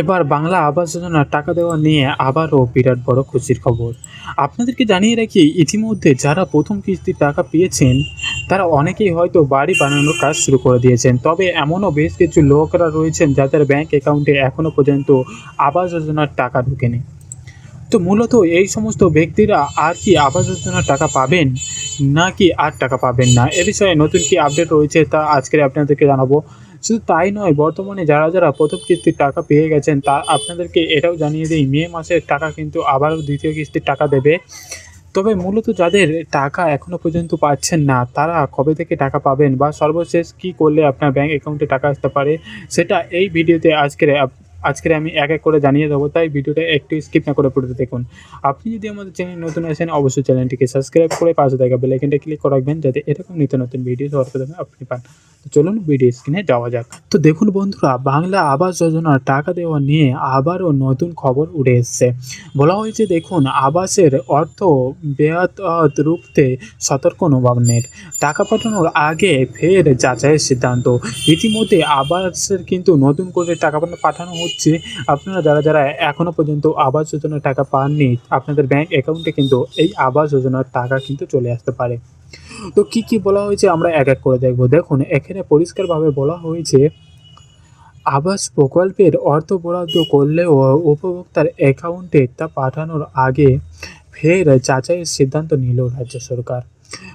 এবার বাংলা আবাস যোজনার টাকা দেওয়া নিয়ে আবারও বিরাট বড় খুশির খবর। আপনাদেরকে জানিয়ে রাখি, ইতিমধ্যে যারা প্রথম কিস্তির টাকা পেয়েছেন, তারা অনেকেই হয়তো বাড়ি বানানোর কাজ শুরু করে দিয়েছেন। তবে এমনও বেশ কিছু লোকরা রয়েছেন যাদের ব্যাংক অ্যাকাউন্টে এখনও পর্যন্ত আবাস যোজনার টাকা ঢুকেনি। তো মূলত এই সমস্ত ব্যক্তিরা আর কি আবাস যোজনার টাকা পাবেন, নাকি আর টাকা পাবেন না? এ বিষয়ে নতুন কি আপডেট রয়েছে তা আজকে আপনাদেরকে জানাব। শুধু তাই নয়, বর্তমানে যারা যারা প্রথম কিস্তির টাকা পেয়ে গেছেন, তা আপনাদেরকে এটাও জানিয়ে দিই, মে মাসের টাকা কিন্তু আবারও দ্বিতীয় কিস্তির টাকা দেবে। তবে মূলত যাদের টাকা এখনও পর্যন্ত পাচ্ছেন না, তারা কবে থেকে টাকা পাবেন বা সর্বশেষ কি করলে আপনার ব্যাঙ্ক অ্যাকাউন্টে টাকা আসতে পারে, সেটা এই ভিডিওতে আজকের আজকের আমি এক এক করে জানিয়ে দেবো। তাই ভিডিওটা একটু স্কিপ না করে পড়তে দেখুন। আপনি যদি আমাদের চ্যানেল নতুন আসেন, অবশ্যই চ্যানেলটিকে সাবস্ক্রাইব করে পাশে থাকা বেলাইকনটা ক্লিক করে রাখবেন, যাতে এরকম নিত্য নতুন ভিডিও সবার প্রথমে আপনি পান। চলুন ভিডিও স্ক্রিনে যাওয়া যাক। তো দেখুন বন্ধুরা, বাংলা আবাস যোজনার টাকা দেওয়া নিয়ে আবারও নতুন খবর উঠে এসছে। বলা হয়েছে, দেখুন, আবাসের অর্থ বেয়াত রুখতে সতর্ক নবান্নের। টাকা পাঠানোর আগে ফের যাচাইয়ের সিদ্ধান্ত। ইতিমধ্যে আবাসের কিন্তু নতুন করে টাকা পাঠা- পাঠানো হচ্ছে। আপনারা যারা যারা এখনও পর্যন্ত আবাস যোজনার টাকা পাননি, আপনাদের ব্যাংক অ্যাকাউন্টে কিন্তু এই আবাস যোজনার টাকা কিন্তু চলে আসতে পারে। তো কি কি বলা হয়েছে আমরা এক এক করে দেখব। দেখুন, এখানে পরিষ্কারভাবে বলা হয়েছে, আবাস প্রকল্পের অর্থ বরাদ্দ করলেও উপভোক্তার অ্যাকাউন্টে তা পাঠানোর আগে ফের যাচাইয়ের সিদ্ধান্ত নিল রাজ্য সরকার।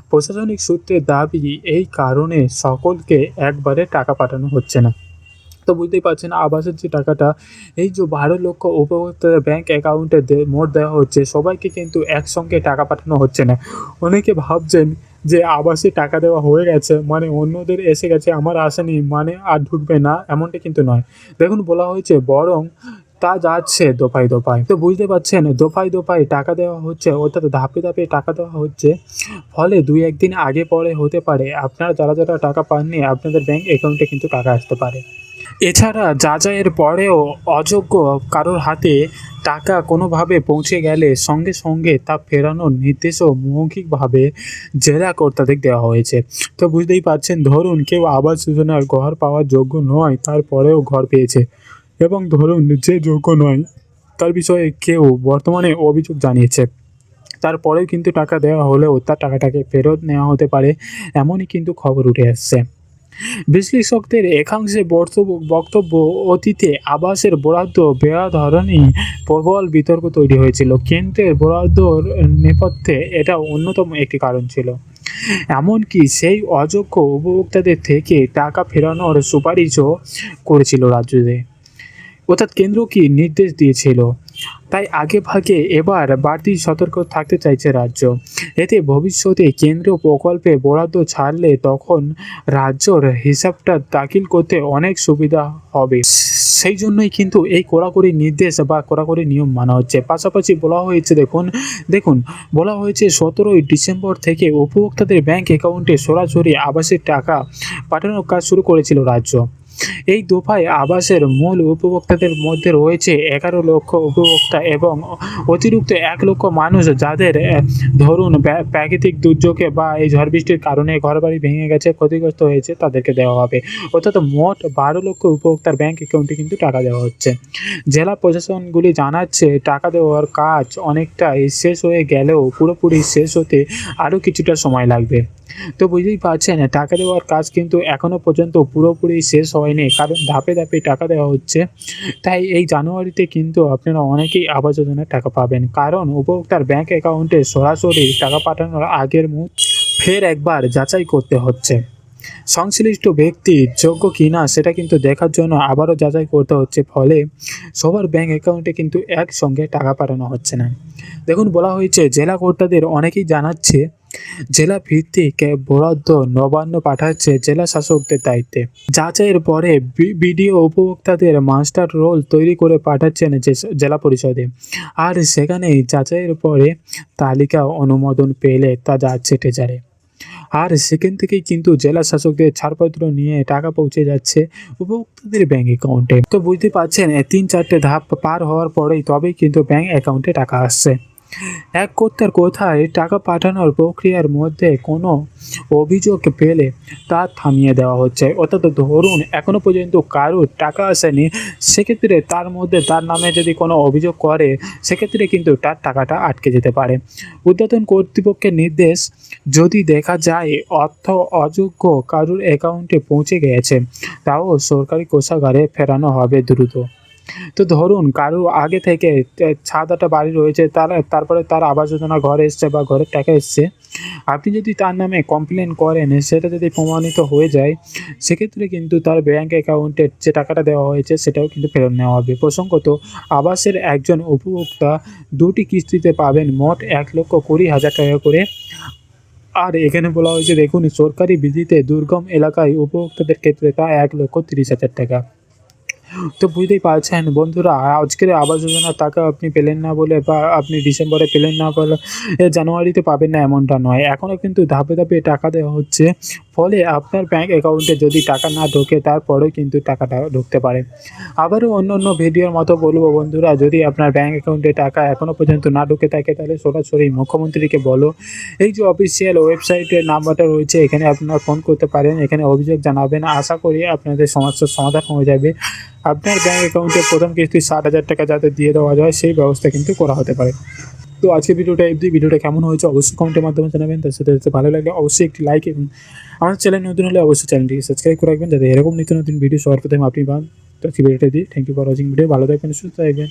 প্রশাসনিক সূত্রে দাবি, এই কারণে সকলকে একবারে টাকা পাঠানো হচ্ছে না। তো বুঝতেই পারছেন আবাসের যে টাকাটা, এই যে বারো লক্ষ উপভোক্তার ব্যাঙ্ক অ্যাকাউন্টে মোট দেওয়া হচ্ছে, সবাইকে কিন্তু একসঙ্গে টাকা পাঠানো হচ্ছে না। অনেকে ভাবছেন যে আবাসে টাকা দেওয়া হয়ে গেছে মানে অন্যদের এসে গেছে, আমার আসেনি মানে আর ঢুকবে না, এমনটা কিন্তু নয়। দেখুন, বলা হয়েছে বরং তা যাচ্ছে দোপাই দোপাই তো বুঝতে পারছেন দোপাই দোপাই টাকা দেওয়া হচ্ছে, অর্থাৎ ধাপে ধাপে টাকা দেওয়া হচ্ছে, ফলে দুই একদিন আগে পরে হতে পারে। আপনারা যারা যারা টাকা পাননি, আপনাদের ব্যাংক অ্যাকাউন্টে কিন্তু টাকা আসতে পারে। এছাড়া যা যাচাইয়ের পরেও অযোগ্য কারোর হাতে টাকা কোনোভাবে পৌঁছে গেলে সঙ্গে সঙ্গে তা ফেরানোর নির্দেশও মৌখিকভাবে জেলা কর্তাদের দেওয়া হয়েছে। তো বুঝতেই পারছেন, ধরুন কেউ আবাস যোজনার ঘর পাওয়ার যোগ্য নয়, তারপরেও ঘর পেয়েছে। এবং ধরুন যে যোগ্য নয়, তার বিষয়ে কেউ বর্তমানে অভিযোগ জানিয়েছে। তারপরেও কিন্তু টাকা দেওয়া হলেও তার টাকাটাকে ফেরত নেওয়া হতে পারে, এমনই কিন্তু খবর উঠে আসছে। বিশ্লেষকদের একাংশে বক্তব্য অতীতে আবাসের বরাদ্দ বেয়া ধরনেই প্রবল বিতর্ক তৈরি হয়েছিল। কেন্দ্রের বরাদ্দর নেপথ্যে এটা অন্যতম একটি কারণ ছিল। এমনকি সেই অযোগ্য উপভোক্তাদের থেকে টাকা ফেরানোর সুপারিশও করেছিল রাজ্যতে অর্থাৎ কেন্দ্র কি নির্দেশ দিয়েছিল? তাই আগে ভাগে এবার বাড়তি সতর্ক থাকতে চাইছে রাজ্য। এতে ভবিষ্যতে কেন্দ্রীয় প্রকল্পে বরাদ্দ ছাড়লে তখন রাজ্যর হিসাবটা দাখিল করতে অনেক সুবিধা হবে। সেই জন্যই কিন্তু এই কড়াকড়ি নির্দেশ বা কড়াকড়ি নিয়ম মানা হচ্ছে। পাশাপাশি বলা হয়েছে, দেখুন দেখুন, বলা হয়েছে সতেরোই ডিসেম্বর থেকে উপভোক্তাদের ব্যাংক অ্যাকাউন্টে সরাসরি আবাসের টাকা পাঠানোর কাজ শুরু করেছিল রাজ্য। এই দফায় আবাসের মূল উপভোক্তাদের মধ্যে রয়েছে এগারো লক্ষ উপভোক্তা এবং অতিরিক্ত এক লক্ষ মানুষ যাদের ধরুন প্রাকৃতিক দুর্যোগে বা এই ঝড় বৃষ্টির কারণে ঘরবাড়ি ভেঙে গেছে, ক্ষতিগ্রস্ত হয়েছে, তাদেরকে দেওয়া হবে। অর্থাৎ মোট বারো লক্ষ উপভোক্তার ব্যাংক অ্যাকাউন্টে কিন্তু টাকা দেওয়া হচ্ছে। জেলা প্রশাসনগুলি জানাচ্ছে, টাকা দেওয়ার কাজ অনেকটাই শেষ হয়ে গেলেও পুরোপুরি শেষ হতে আরও কিছুটা সময় লাগবে। তো বুঝতেই পারছেন, টাকা দেওয়ার কাজ কিন্তু এখনও পর্যন্ত পুরোপুরি শেষ হয়নি, কারণ ধাপে ধাপে টাকা দেওয়া হচ্ছে। তাই এই জানুয়ারিতে কিন্তু আপনারা অনেকেই আবাস যোজনার টাকা পাবেন। কারণ উপভোক্তার ব্যাংক অ্যাকাউন্টে সরাসরি টাকা পাঠানোর আগের মুহূর্ত ফের একবার যাচাই করতে হচ্ছে। সংশ্লিষ্ট ব্যক্তি যোগ্য কিনা সেটা কিন্তু দেখার জন্য আবারও যাচাই করতে হচ্ছে। ফলে সবার ব্যাংক অ্যাকাউন্টে কিন্তু একসঙ্গে টাকা পাঠানো হচ্ছে না। দেখুন, বলা হয়েছে, জেলা কর্তাদের অনেকেই জানাচ্ছে জেলা ভিত্তিক বরাদ্দ নবান্ন পাঠাচ্ছে জেলা শাসকদের দায়িত্বে। যাচাইয়ের পরে বিডিও উপভোক্তাদের মাস্টার রোল তৈরি করে পাঠাচ্ছেন জেলা পরিষদে। আর সেখানেই যাচাইয়ের পরে তালিকা অনুমোদন পেলে তা যাচ্ছে টেজারে আর সেখান থেকেই কিন্তু জেলা শাসকদের ছাড়পত্র নিয়ে টাকা পৌঁছে যাচ্ছে উপভোক্তাদের ব্যাংক অ্যাকাউন্টে। তো বুঝতে পারছেন তিন চারটে ধাপ পার হওয়ার পরেই তবেই কিন্তু ব্যাংক অ্যাকাউন্টে টাকা আসছে। এক কর্তার কোথায়? টাকা পাঠানোর প্রক্রিয়ার মধ্যে কোনো অভিযোগ পেলে তা থামিয়ে দেওয়া হচ্ছে। অর্থাৎ ধরুন, এখনও পর্যন্ত কারোর টাকা আসেনি, সেক্ষেত্রে তার মধ্যে তার নামে যদি কোনো অভিযোগ করে, সেক্ষেত্রে কিন্তু তার টাকাটা আটকে যেতে পারে। উদ্বোধন কর্তৃপক্ষের নির্দেশ, যদি দেখা যায় অর্থ অযোগ্য কারোর অ্যাকাউন্টে পৌঁছে গিয়েছে, তাও সরকারি কোষাগারে ফেরানো হবে দ্রুত। তো ধরুন কারও আগে থেকে একটা বাড়ি রয়েছে, তার, তারপরে তার আবাস যোজনা ঘরে এসছে বা ঘরের টাকা এসছে, আপনি যদি তার নামে কমপ্লেন করেন, সেটা যদি প্রমাণিত হয়ে যায়, সেক্ষেত্রে কিন্তু তার ব্যাঙ্ক অ্যাকাউন্টে যে টাকাটা দেওয়া হয়েছে, সেটাও কিন্তু ফেরত নেওয়া হবে। প্রসঙ্গত, আবাসের একজন উপভোক্তা দুটি কিস্তিতে পাবেন মোট এক লক্ষ কুড়ি হাজার টাকা করে। আর এখানে বলা হয়েছে, দেখুন, সরকারি বিধিতে দুর্গম এলাকায় উপভোক্তাদের ক্ষেত্রে তা এক লক্ষ তিরিশ হাজার টাকা। তো বুঝতেই পারছেন বন্ধুরা, আজকের আবাস যোজনার টাকা আপনি পেলেন না বলে বা আপনি ডিসেম্বরে পেলেন না বলে জানুয়ারিতে পাবেন না এমনটা নয়। এখনও কিন্তু ধাপে ধাপে টাকা দেওয়া হচ্ছে। ফলে আপনার ব্যাঙ্ক অ্যাকাউন্টে যদি টাকা না ঢোকে, তারপরেও কিন্তু টাকাটা ঢুকতে পারে। আবারও অন্য অন্য ভিডিওর মতো বলব বন্ধুরা, যদি আপনার ব্যাঙ্ক অ্যাকাউন্টে টাকা এখনও পর্যন্ত না ঢুকে থাকে, তাহলে সরাসরি মুখ্যমন্ত্রীকে বলো। এই যে অফিসিয়াল ওয়েবসাইটের নাম্বারটা রয়েছে, এখানে আপনারা ফোন করতে পারেন, এখানে অভিযোগ জানাবেন। আশা করি আপনাদের সমস্যার সমাধান হয়ে যাবে। আপনার ব্যাঙ্ক অ্যাকাউন্টে প্রথম কিস্তি ষাট হাজার টাকা যাতে দিয়ে দেওয়া যায়, সেই ব্যবস্থা কিন্তু করা হতে পারে। তো আজকে ভিডিওটা এফ ভিডিওটা কেমন হয়েছে অবশ্যই কমেন্টের মাধ্যমে জানাবেন। তার সাথে সাথে ভালো লাগলে অবশ্যই একটি লাইক এবং আমার চ্যানেল নতুন হলে অবশ্যই চ্যানেলটিকে সাবস্ক্রাইব করে রাখবেন। যাতে এরকম নিত্য নতুন ভিডিও সবার প্রথমে আপনি পান। তো আজকে ভিডিওটা দিই thank you for watching video ভালো থাকবেন, সুস্থ থাকবেন।